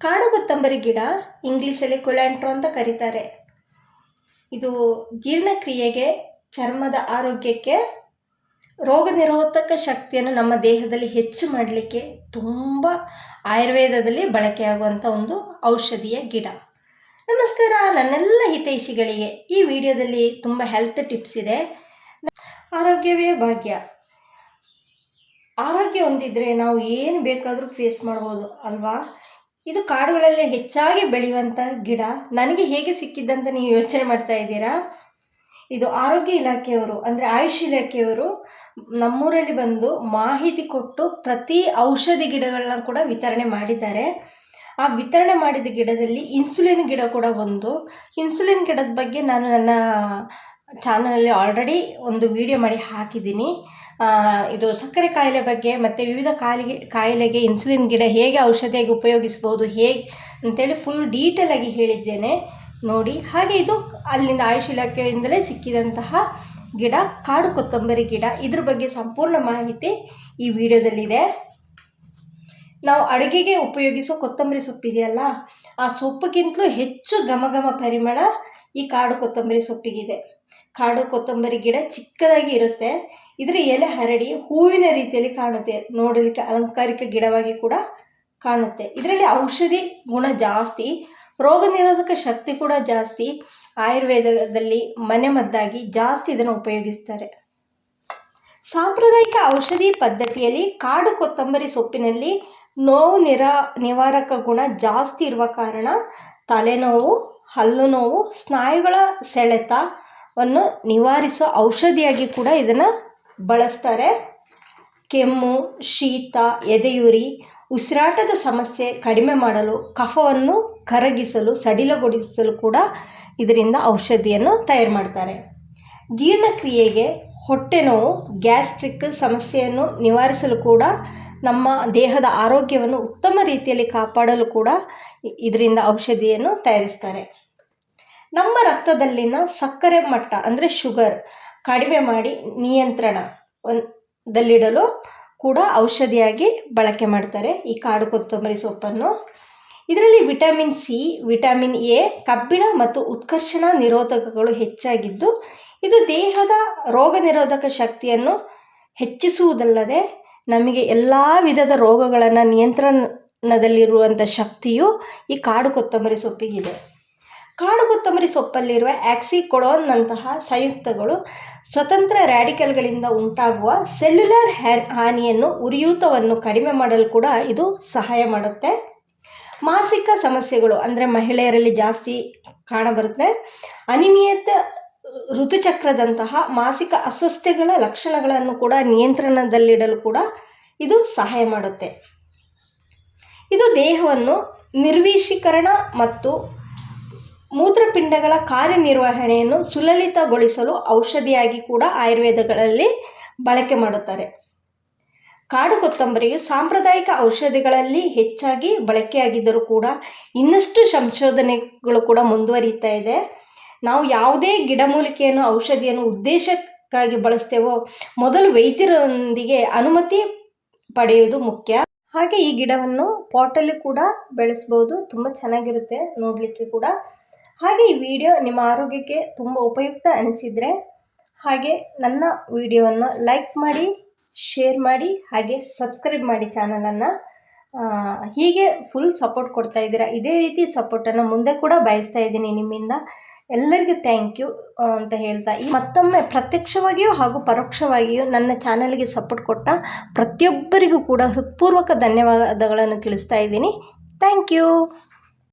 ಕಾಡು ಕೊತ್ತಂಬರಿ ಗಿಡ ಇಂಗ್ಲೀಷಲ್ಲಿ ಕೊಲ್ಯಾಂಟ್ರೋ ಅಂತ ಕರೀತಾರೆ. ಇದು ಜೀರ್ಣಕ್ರಿಯೆಗೆ, ಚರ್ಮದ ಆರೋಗ್ಯಕ್ಕೆ ರೋಗ ನಿರೋಧಕ ಶಕ್ತಿಯನ್ನು ನಮ್ಮ ದೇಹದಲ್ಲಿ ಹೆಚ್ಚು ಮಾಡಲಿಕ್ಕೆ ತುಂಬ ಆಯುರ್ವೇದದಲ್ಲಿ ಬಳಕೆಯಾಗುವಂಥ ಒಂದು ಔಷಧಿಯ ಗಿಡ. ನಮಸ್ಕಾರ, ನನ್ನೆಲ್ಲ ಹಿತೈಷಿಗಳಿಗೆ. ಈ ವಿಡಿಯೋದಲ್ಲಿ ತುಂಬ ಹೆಲ್ತ್ ಟಿಪ್ಸ್ ಇದೆ. ಆರೋಗ್ಯವೇ ಭಾಗ್ಯ. ಆರೋಗ್ಯ ಹೊಂದಿದ್ರೆ ನಾವು ಏನು ಬೇಕಾದರೂ ಫೇಸ್ ಮಾಡ್ಬೋದು, ಅಲ್ವಾ? ಇದು ಕಾಡುಗಳಲ್ಲಿ ಹೆಚ್ಚಾಗಿ ಬೆಳೆಯುವಂಥ ಗಿಡ. ನನಗೆ ಹೇಗೆ ಸಿಕ್ಕಿದ್ದಂತ ನೀವು ಯೋಚನೆ ಮಾಡ್ತಾ ಇದ್ದೀರಾ? ಇದು ಆರೋಗ್ಯ ಇಲಾಖೆಯವರು, ಅಂದರೆ ಆಯುಷ್ ಇಲಾಖೆಯವರು ನಮ್ಮೂರಲ್ಲಿ ಬಂದು ಮಾಹಿತಿ ಕೊಟ್ಟು ಪ್ರತಿ ಔಷಧಿ ಗಿಡಗಳನ್ನ ಕೂಡ ವಿತರಣೆ ಮಾಡಿದ್ದಾರೆ. ಆ ವಿತರಣೆ ಮಾಡಿದ ಗಿಡದಲ್ಲಿ ಇನ್ಸುಲಿನ್ ಗಿಡ ಕೂಡ ಒಂದು. ಇನ್ಸುಲಿನ್ ಗಿಡದ ಬಗ್ಗೆ ನಾನು ನನ್ನ ಚಾನಲಲ್ಲಿ ಆಲ್ರೆಡಿ ಒಂದು ವಿಡಿಯೋ ಮಾಡಿ ಹಾಕಿದ್ದೀನಿ. ಇದು ಸಕ್ಕರೆ ಕಾಯಿಲೆ ಬಗ್ಗೆ ಮತ್ತು ವಿವಿಧ ಕಾಯಿಲೆಗೆ ಕಾಯಿಲೆಗೆ ಇನ್ಸುಲಿನ್ ಗಿಡ ಹೇಗೆ ಔಷಧಿಯಾಗಿ ಉಪಯೋಗಿಸ್ಬೋದು ಹೇಗೆ ಅಂತೇಳಿ ಫುಲ್ ಡೀಟೇಲಾಗಿ ಹೇಳಿದ್ದೇನೆ ನೋಡಿ. ಹಾಗೆ ಇದು ಅಲ್ಲಿಂದ ಆಯುಷ್ ಇಲಾಖೆಯಿಂದಲೇ ಸಿಕ್ಕಿದಂತಹ ಗಿಡ, ಕಾಡು ಕೊತ್ತಂಬರಿ ಗಿಡ. ಇದ್ರ ಬಗ್ಗೆ ಸಂಪೂರ್ಣ ಮಾಹಿತಿ ಈ ವಿಡಿಯೋದಲ್ಲಿದೆ. ನಾವು ಅಡುಗೆಗೆ ಉಪಯೋಗಿಸುವ ಕೊತ್ತಂಬರಿ ಸೊಪ್ಪಿದೆಯಲ್ಲ ಆ ಸೊಪ್ಪಿಗಿಂತಲೂ ಹೆಚ್ಚು ಘಮ ಪರಿಮಳ ಈ ಕಾಡು ಕೊತ್ತಂಬರಿ ಸೊಪ್ಪಿಗಿದೆ. ಕಾಡು ಕೊತ್ತಂಬರಿ ಗಿಡ ಚಿಕ್ಕದಾಗಿ ಇರುತ್ತೆ. ಇದರ ಎಲೆ ಹರಡಿ ಹೂವಿನ ರೀತಿಯಲ್ಲಿ ಕಾಣುತ್ತೆ. ನೋಡಲಿಕ್ಕೆ ಅಲಂಕಾರಿಕ ಗಿಡವಾಗಿ ಕೂಡ ಕಾಣುತ್ತೆ. ಇದರಲ್ಲಿ ಔಷಧಿ ಗುಣ ಜಾಸ್ತಿ. ರೋಗ ನಿರೋಧಕ ಶಕ್ತಿ ಕೂಡ ಜಾಸ್ತಿ. ಆಯುರ್ವೇದದಲ್ಲಿ ಮನೆಮದ್ದಾಗಿ ಜಾಸ್ತಿ ಇದನ್ನು ಉಪಯೋಗಿಸ್ತಾರೆ. ಸಾಂಪ್ರದಾಯಿಕ ಔಷಧಿ ಪದ್ಧತಿಯಲ್ಲಿ ಕಾಡು ಕೊತ್ತಂಬರಿ ಸೊಪ್ಪಿನಲ್ಲಿ ನೋವು ನಿರಾ, ನಿವಾರಕ ಗುಣ ಜಾಸ್ತಿ ಇರುವ ಕಾರಣ ತಲೆನೋವು, ಹಲ್ಲು ನೋವು, ಸ್ನಾಯುಗಳ ಸೆಳೆತವನ್ನು ನಿವಾರಿಸುವ ಔಷಧಿಯಾಗಿ ಕೂಡ ಇದನ್ನು ಬಳಸ್ತಾರೆ. ಕೆಮ್ಮು, ಶೀತ, ಎದೆಯುರಿ, ಉಸಿರಾಟದ ಸಮಸ್ಯೆ ಕಡಿಮೆ ಮಾಡಲು, ಕಫವನ್ನು ಕರಗಿಸಲು, ಸಡಿಲಗೊಳಿಸಲು ಕೂಡ ಇದರಿಂದ ಔಷಧಿಯನ್ನು ತಯಾರು ಮಾಡ್ತಾರೆ. ಜೀರ್ಣಕ್ರಿಯೆಗೆ ಹೊಟ್ಟೆ ನೋವು, ಗ್ಯಾಸ್ಟ್ರಿಕ್ ಸಮಸ್ಯೆಯನ್ನು ನಿವಾರಿಸಲು ಕೂಡ ನಮ್ಮ ದೇಹದ ಆರೋಗ್ಯವನ್ನು ಉತ್ತಮ ರೀತಿಯಲ್ಲಿ ಕಾಪಾಡಲು ಕೂಡ ಇದರಿಂದ ಔಷಧಿಯನ್ನು ತಯಾರಿಸ್ತಾರೆ. ನಮ್ಮ ರಕ್ತದಲ್ಲಿನ ಸಕ್ಕರೆ ಮಟ್ಟ, ಅಂದರೆ ಶುಗರ್, ಕಡಿಮೆ ಮಾಡಿ ನಿಯಂತ್ರಣ ದಲ್ಲಿಡಲು ಕೂಡ ಔಷಧಿಯಾಗಿ ಬಳಕೆ ಮಾಡ್ತಾರೆ ಈ ಕಾಡು ಕೊತ್ತಂಬರಿ ಸೊಪ್ಪನ್ನು. ಇದರಲ್ಲಿ ವಿಟಮಿನ್ ಸಿ, ವಿಟಮಿನ್ ಎ, ಕಬ್ಬಿಣ ಮತ್ತು ಉತ್ಕರ್ಷಣ ನಿರೋಧಕಗಳು ಹೆಚ್ಚಾಗಿದ್ದು, ಇದು ದೇಹದ ರೋಗ ನಿರೋಧಕ ಶಕ್ತಿಯನ್ನು ಹೆಚ್ಚಿಸುವುದಲ್ಲದೆ ನಮಗೆ ಎಲ್ಲ ವಿಧದ ರೋಗಗಳನ್ನು ನಿಯಂತ್ರಣದಲ್ಲಿರುವಂಥ ಶಕ್ತಿಯು ಈ ಕಾಡು ಕೊತ್ತಂಬರಿ ಸೊಪ್ಪಿಗಿದೆ. ಕಾಡು ಕೊತ್ತಂಬರಿ ಸೊಪ್ಪಲ್ಲಿರುವ ಆ್ಯಕ್ಸಿಕೊಡೋನ್ನಂತಹ ಸಂಯುಕ್ತಗಳು ಸ್ವತಂತ್ರ ರ್ಯಾಡಿಕಲ್ಗಳಿಂದ ಉಂಟಾಗುವ ಸೆಲ್ಯುಲರ್ ಹ್ಯಾನ್ ಹಾನಿಯನ್ನು ಉರಿಯೂತವನ್ನು ಕಡಿಮೆ ಮಾಡಲು ಕೂಡ ಇದು ಸಹಾಯ ಮಾಡುತ್ತೆ. ಮಾಸಿಕ ಸಮಸ್ಯೆಗಳು ಅಂದರೆ ಮಹಿಳೆಯರಲ್ಲಿ ಜಾಸ್ತಿ ಕಾಣಬರುತ್ತೆ. ಅನಿಮಿಯತ ಋತುಚಕ್ರದಂತಹ ಮಾಸಿಕ ಅಸ್ವಸ್ಥತೆಗಳ ಲಕ್ಷಣಗಳನ್ನು ಕೂಡ ನಿಯಂತ್ರಣದಲ್ಲಿಡಲು ಕೂಡ ಇದು ಸಹಾಯ ಮಾಡುತ್ತೆ. ಇದು ದೇಹವನ್ನು ನಿರ್ವೀಶೀಕರಣ ಮತ್ತು ಮೂತ್ರಪಿಂಡಗಳ ಕಾರ್ಯನಿರ್ವಹಣೆಯನ್ನು ಸುಲಲಿತಗೊಳಿಸಲು ಔಷಧಿಯಾಗಿ ಕೂಡ ಆಯುರ್ವೇದಗಳಲ್ಲಿ ಬಳಕೆ ಮಾಡುತ್ತಾರೆ. ಕಾಡು ಕೊತ್ತಂಬರಿಯು ಸಾಂಪ್ರದಾಯಿಕ ಔಷಧಿಗಳಲ್ಲಿ ಹೆಚ್ಚಾಗಿ ಬಳಕೆಯಾಗಿದ್ದರೂ ಕೂಡ ಇನ್ನಷ್ಟು ಸಂಶೋಧನೆಗಳು ಕೂಡ ಮುಂದುವರಿತಾ ಇದೆ. ನಾವು ಯಾವುದೇ ಗಿಡಮೂಲಿಕೆಯನ್ನು, ಔಷಧಿಯನ್ನು ಉದ್ದೇಶಕ್ಕಾಗಿ ಬಳಸ್ತೇವೋ, ಮೊದಲು ವೈದ್ಯರೊಂದಿಗೆ ಅನುಮತಿ ಪಡೆಯುವುದು ಮುಖ್ಯ. ಹಾಗೆ ಈ ಗಿಡವನ್ನು ಪಾಟಲ್ಲಿ ಕೂಡ ಬೆಳೆಸ್ಬೋದು. ತುಂಬ ಚೆನ್ನಾಗಿರುತ್ತೆ ನೋಡಲಿಕ್ಕೆ ಕೂಡ. ಹಾಗೆ ಈ ವಿಡಿಯೋ ನಿಮ್ಮ ಆರೋಗ್ಯಕ್ಕೆ ತುಂಬ ಉಪಯುಕ್ತ ಅನಿಸಿದರೆ ಹಾಗೆ ನನ್ನ ವಿಡಿಯೋವನ್ನು ಲೈಕ್ ಮಾಡಿ, ಶೇರ್ ಮಾಡಿ, ಹಾಗೆ ಸಬ್ಸ್ಕ್ರೈಬ್ ಮಾಡಿ ಚಾನಲನ್ನು. ಹೀಗೆ ಫುಲ್ ಸಪೋರ್ಟ್ ಕೊಡ್ತಾ ಇದ್ದೀರಾ, ಇದೇ ರೀತಿ ಸಪೋರ್ಟನ್ನು ಮುಂದೆ ಕೂಡ ಬಯಸ್ತಾ ಇದ್ದೀನಿ ನಿಮ್ಮಿಂದ. ಎಲ್ಲರಿಗೂ ಥ್ಯಾಂಕ್ ಯು ಅಂತ ಹೇಳ್ತಾ, ಈ ಮತ್ತೊಮ್ಮೆ ಪ್ರತ್ಯಕ್ಷವಾಗಿಯೂ ಹಾಗೂ ಪರೋಕ್ಷವಾಗಿಯೂ ನನ್ನ ಚಾನಲ್ಗೆ ಸಪೋರ್ಟ್ ಕೊಟ್ಟ ಪ್ರತಿಯೊಬ್ಬರಿಗೂ ಕೂಡ ಹೃತ್ಪೂರ್ವಕ ಧನ್ಯವಾದಗಳನ್ನು ತಿಳಿಸ್ತಾ ಇದ್ದೀನಿ. Thank you